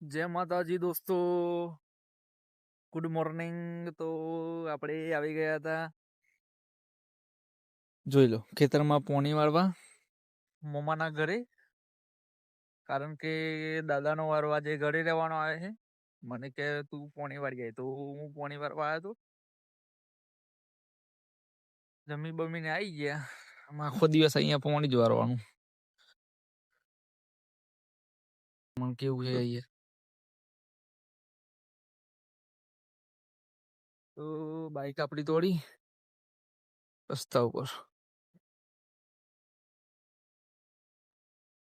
જય માતાજી દોસ્તો. ગુડ મોર્નિંગ તો આપણે આવી ગયા હતા. જોઈ લો ખેતરમાં પોણી વાળવા. મમ્માના ઘરે. કારણ કે દાદાનો વારવા જે ઘરે રહેવાનો આવે છે. મને કે તું પોણી વાળી જાય તો હું પોણી વાળવા આવ્યો હતો જમી બમીને આવી ગયા. આમાં આખો દિવસ અહીંયા પોણી જ વારવાનું. મને કેવું છે અહીંયા? તો બાઈક આપણી તોડી રસ્તા ઉપર.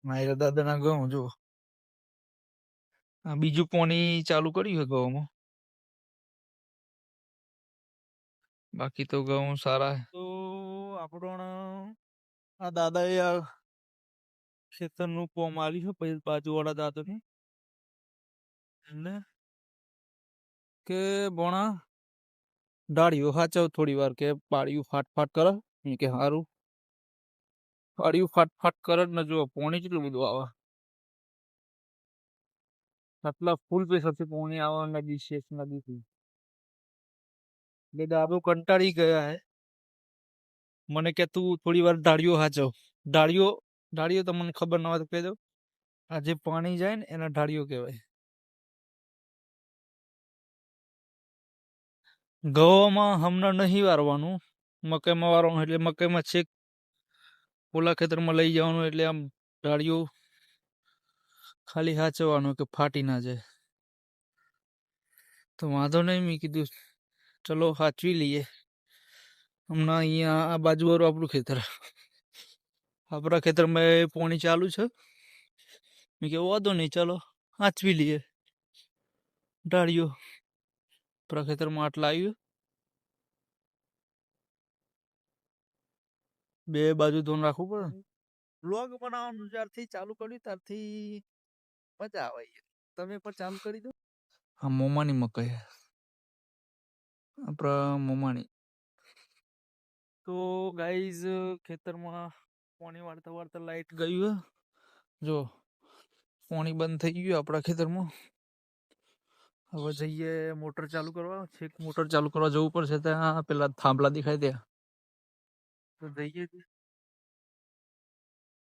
મારા દાદાના ઘઉં જો આ બીજું પોણી ચાલુ કર્યું છે ઘઉંમાં. બાકી તો ઘઉં સારા તો આપણો આ દાદાએ આ ખેતરનું પો માર્યું છે બાજુવાળા દાદાને. એમને કે, બોણા ડાળીઓ હાચવ, થોડી વાર કે પાળિયું ફાટ ફાટ કરે કે સારું પાળિયું ફાટ ફાટ કરે ને જો પોણી કેટલું બધું આવે. આટલા ફૂલ પ્રેશરથી પોણી આવે નદી શેષ નદીથી એટલે દાદો કંટાળી ગયા હે. મને કે તું થોડી વાર ડાળીઓ હાચવ. ડાળીઓ ડાળીઓ તમને ખબર ના હોય તો કહી દઉં. આ જે પાણી જાય ને એના ઢાળીઓ કહેવાય. ઘઉંમાં હમણાં નહીં વારવાનું. મકાઈમાં વારવાનું એટલે મકાઈમાં છેક ઓલા ખેતરમાં લઈ જવાનું એટલે આમ ડાળીઓ ખાલી હાચવાનું કે ફાટી ના જાય. તો વાંધો નહીં, મેં કીધું ચલો હાચવી લઈએ. હમણાં અહીંયા આ બાજુ વાળું આપણું ખેતર. આપણા ખેતરમાં પોણી ચાલુ છે. મેં કે વાંધો નહીં, ચાલો હાચવી લઈએ. ઢાળીઓ આપણા ખેતરમાં આટલા આવ્યું બે બાજુ ધોન રાખવું પડે? બ્લોગ બનાવવાનું જ્યારથી ચાલુ કર્યું ત્યારથી મજા આવે તમે પણ ચાલુ કરી દો. હા મોમાની મકાઈ આપણા મોમાની. તો ગાઈઝ ખેતરમાં પાણી વાળતા વાળતા લાઈટ ગયું જો પાણી બંધ થઈ ગયું આપણા ખેતરમાં. હવે જઈએ મોટર ચાલુ કરવા છેક મોટર ચાલુ કરવા જવું પડશે ત્યાં પેલા થાંભલા દેખાય ત્યાં તો જઈએ છીએ.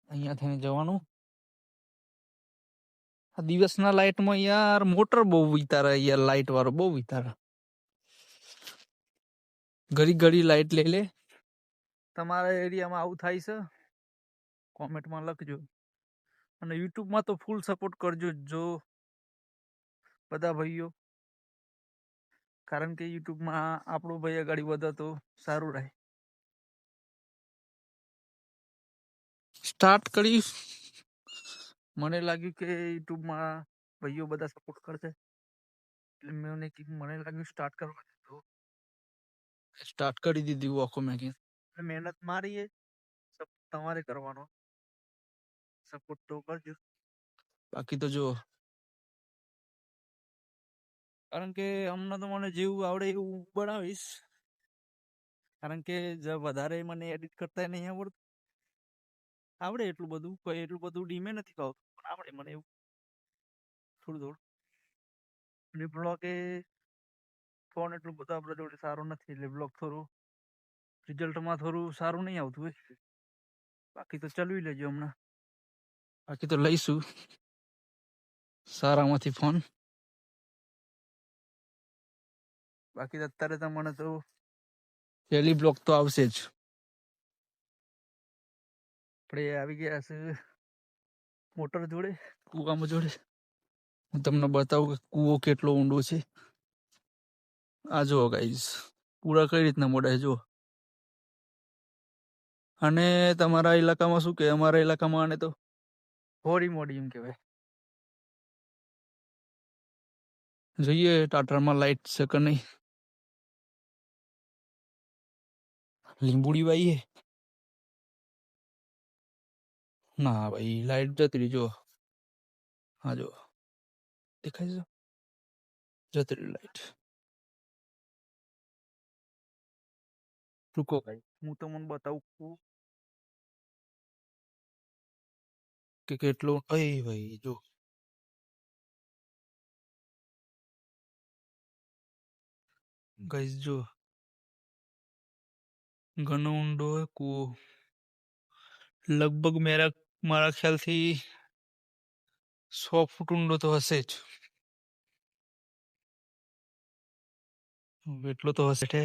અહીંયા થઈને જવાનું આ દિવસના લાઈટમાં યાર મોટર બહુ વિતારે યાર લાઈટ વાળો બહુ વિતારે ઘડી ઘડી લાઈટ લઈ લે તમારા એરિયામાં આવું થાય છે કોમેન્ટમાં લખજો અને યુટ્યુબમાં તો ફૂલ સપોર્ટ કરજો જ જો બધા ભાઈઓ. કારણ કે યુટ્યુબમાં આપણો ભાઈ આગળ વધે તો સારું રહે. સ્ટાર્ટ કરી. મને લાગ્યું કે યુટ્યુબમાં ભાઈઓ બધા સપોર્ટ કરશે. એટલે મેં મને લાગ્યું સ્ટાર્ટ કરવા તો. સ્ટાર્ટ કરી દીધી વોકો મેં એટલે મહેનત મારી એ તમારે કરવાનો. સપોર્ટ તો કરજો. બાકી તો જો કારણ કે હમણાં તો મને જેવું આવડે એવું બનાવીશ. કારણ કે વધારે મને એડિટ કરતા નહીં આવડતું. આવડે એટલું બધું, કોઈ એટલું બધું ડીમે નથી ખાવતું પણ આવડે મને એવું. થોડું થોડું. અને બ્લોગ એ ફોન એટલું બધું આપણા જોડે સારો નથી, એટલે બ્લોગ થોડું રિઝલ્ટમાં થોડું સારું નહીં આવતું હોય. બાકી તો ચલાવી લેજો હમણાં. બાકી તો લઈશું. સારામાંથી ફોન બાકી અત્યારે તો મને તો પહેલી બ્લોક તો આવશે જ. આપણે આવી ગયા છે મોટર જોડે? કૂવામાં જોડે. હું તમને બતાવું કે કૂવો કેટલો ઊંડો છે. આ જુઓ ગાઈઝ પૂરા કઈ રીતના મોડા જુઓ. અને તમારા ઇલાકામાં શું કે અમારા ઇલાકામાં આને તો હોરી મોડી એમ કહેવાય. જોઈએ ટાટરમાં લાઈટ છે કે નહીં. લીંબુડીબાઈ હે. ના ભાઈ લાઈટ જતી રહી જો. હા જો. દેખાય છે? જતી રહી લાઈટ. રૂકો ભાઈ હું તમને બતાવું કે કેટલો? અય ભાઈ જો. ગઈસ જો. ઘણો ઊંડો કુવો. લગભગ મેરા મારા ખ્યાલથી સો ફૂટ ઊંડો તો હશે જ. એટલો તો હશે છે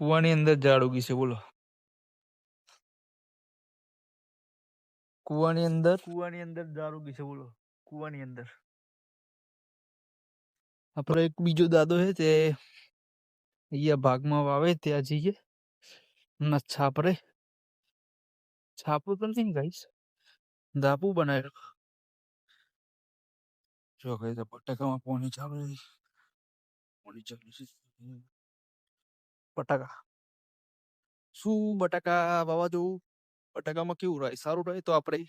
કુવાની અંદર ઝાડ ઉગી છે બોલો. કુવાની અંદર? કુવાની અંદર ઝાડ ઉગી છે બોલો. કુવાની અંદર. આપણો એક બીજો દાદો છે તે અહીંયા ભાગમાં વાવે ત્યાં જઈએ ના છાપરે છાપું તો નથી ગાઈસ ધાપુ બનાવેલો જો ગઈ તો બટાકામાં પોણી ચાલુ છે. પોણી ચાલુ છે બટાકા શું બટાકા વાવા જવું બટાકામાં કેવું રહે સારું રહે તો આપણે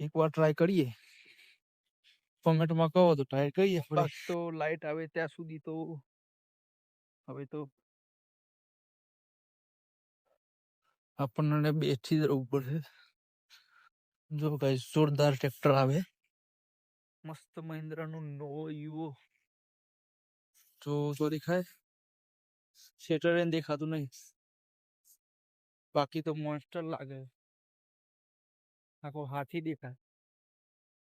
એકવાર ટ્રાય કરીએ ટોમેટોમાં કહો તો ટ્રાય કરીએ આપણે બસ તો લાઈટ આવે ત્યાં સુધી તો હવે તો આપણને બેઠી રહેવું પડશે. જો કઈ જોરદાર ટ્રેક્ટર આવે. મસ્ત મહિન્દ્રાનું નવો યુવો જો જો દેખાય. શેટર એને દેખાતું નહીં. બાકી તો મોન્સ્ટર લાગે. આખો હાથી દેખાય.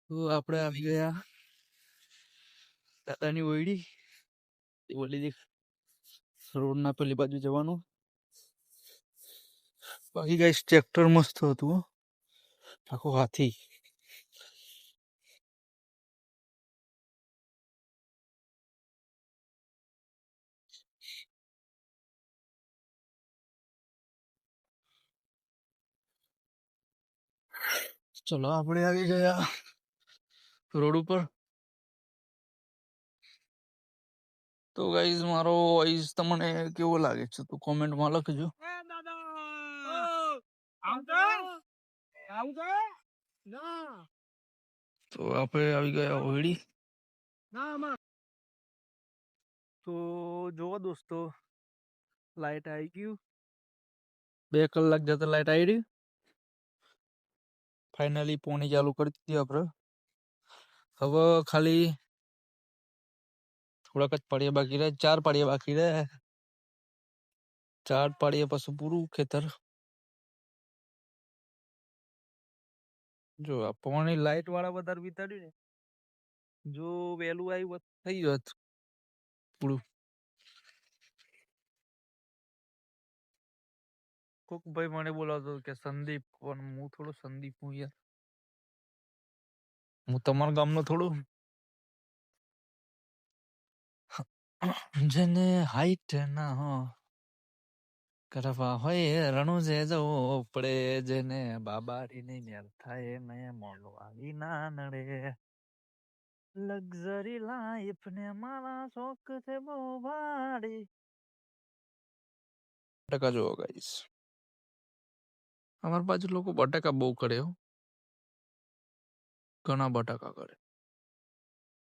તો આપણે આવી ગયા. દાદાની ઓયડી. ઓલી દેખ રોડના પેલી બાજુ જવાનું. બાકી ગાઈસ ટ્રેક્ટર મસ્ત હતું આખો હાથી. ચલો, આપણે આવી ગયા રોડ ઉપર. તો ગાઈઝ મારો વોઇસ તમને કેવો લાગે છે? તો કોમેન્ટમાં લખજો. તો આપણે આવી ગયા હોળી. તો જોવા દોસ્તો લાઈટ આવી ગયું. બે કલાક જતા લાઈટ આવી રહી. ફાઇનલી પોણી ચાલુ કરી દીધી આપણે. હવે ખાલી થોડાક જ પાડિયા બાકી રહે, ચાર પાડિયા બાકી રહે. ચાર પાડિયા પછી પૂરું ખેતર. જો, આ પોણી લાઈટ વાળા વધારે વિતાડ્યું ને, જો વહેલું આવ્યું થઈ ગયો પૂરું. કોક ભાઈ મને બોલાવતો કે સંદીપ, પણ હું થોડો સંદીપ હું યાર. હું તમારા ગામનો થોડું જેને હાઈટ ના હો કરવા હોય રણું જે જવું પડે જેને બાબારી ની મેર થાય ને મોલવાળી ના નડે લક્ઝરી લાઈફ ને મારા શોખ છે બહુ ભારી બટાકા જોવો ગાઈસ અમાર બાજુ લોકો બટાકા બહુ કરે ઘણા બટાકા કરે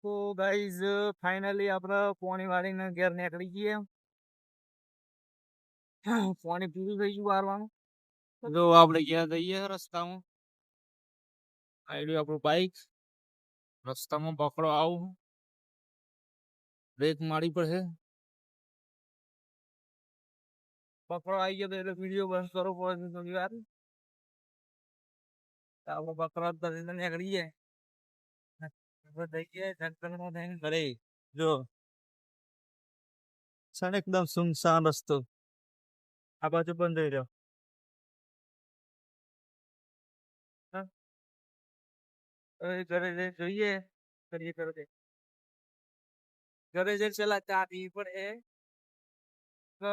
તો ગાઈઝ ફાઇનલી આપણે પોણી વાળીને ઘેર નીકળી ગઈએ પોણી પૂરું થઈ ગયું વારવાનું જો આપણે ઘેર જઈએ રસ્તામાં આવ્યું આપણું બાઈક રસ્તામાં પકડો આવું બ્રેક મારી પડશે પકડો આવી ગયો તો એટલે વીડિયો બસ કરવો પડે થોડી વાર આપણે પકડો નીકળી જાય આપણે થઈ ગયા થઈને ઘરે જો. સણ એકદમ સુનસાન રસ્તો. આ બાજુ પણ જઈ રહ્યો. ઘરે જોઈએ કરીએ કરે ઘરે જઈને ચાલા ચા પી પડે. તો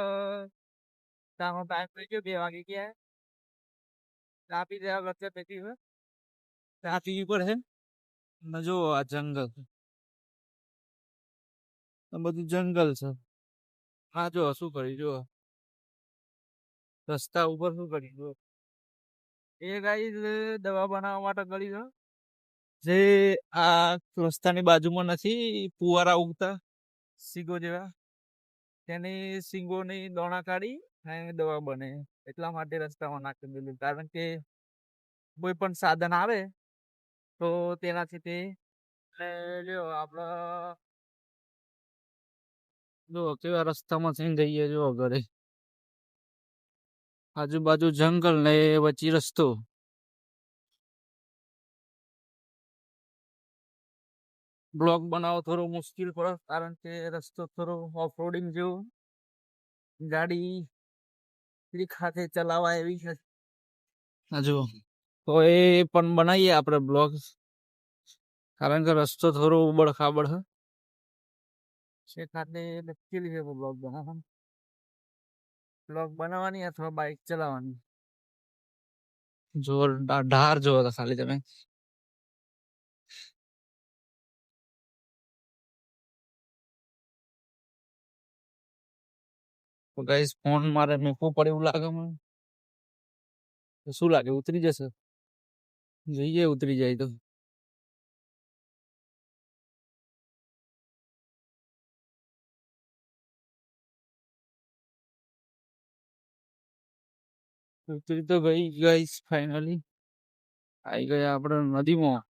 ચાનો ટાઈમ થઈ ગયો બે વાગે ગયા. ચા પી દેવા વચ્ચે પેટી ચા પીવી પડે. જો આ જંગલ આ બધું જંગલ છે. હા જો શું કરી જો રસ્તા ઉપર શું કરી જો એ ગાઈ દવા બનાવવા માટે કરી છે. જે આ રસ્તાની બાજુમાં નથી, ફુવારા ઉગતા સિંગો જેવા. તેની સિંગોની દોણા કાઢી દવા બને. એટલા માટે રસ્તામાં નાખી દીધું. કારણ કે કોઈ પણ સાધન આવે તો તેનાથી તે લ્યો આપણે જો કેવા રસ્તામાં થઈને જઈએ જો ઘરે. આજુબાજુ જંગલ ને વચ્ચે રસ્તો. બ્લોક બનાવવો થોડો મુશ્કેલ પડે કારણ કે રસ્તો થોડો ઓફ રોડિંગ જેવો. ગાડી ખાતે ચલાવવા એવી છે. જુઓ. તો એ પણ બનાવીએ આપણે બ્લોગ કારણ કે રસ્તો થોડો ઉબડ ખાબડ છે છે ખાતે મુશ્કેલી છે બ્લોગ બનાવવાનું? બ્લોગ બનાવવાની અથવા બાઇક ચલાવવાની? જોર ઢાર જોવો તો ખાલી તમે. તો ગાઈસ ફોન મારે મૂકવો પડે એવું લાગે મને. શું લાગે ઉતરી જશે? જોઈએ ઉતરી જાય તો. ઉતરી તો ગઈ ગાઈસ ફાઇનલી આવી ગયા આપણે નદીમાં.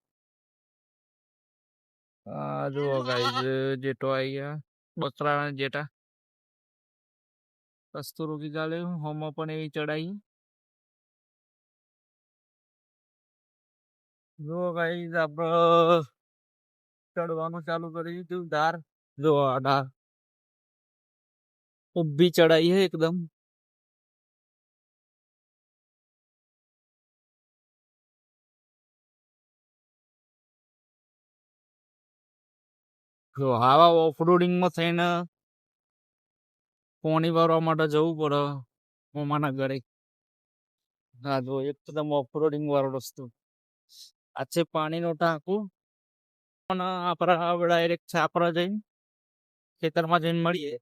આ જુઓ ગાઈસ જેટો આવી ગયા બકરા જેટા કસ્તુરો કી ચાલે હોમમાં પણ એવી ચડાઈ જો ગાઈસ આપણે ચડવાનું ચાલુ કરી દીધું, ધાર. જો આડા ઊભી ચડાઈ હે એકદમ. જો આવા ઓફરોડિંગમાં થઈને પોણી વારવા માટે જવું પડે મામાના ઘરે. હા, જો એકદમ ઓફરોડિંગ વાળો રસ્તો. આ પાણીનો ટાંકું પણ આપણા ડાયરેક્ટ છાપરા જઈને ખેતરમાં જઈને મળીએ.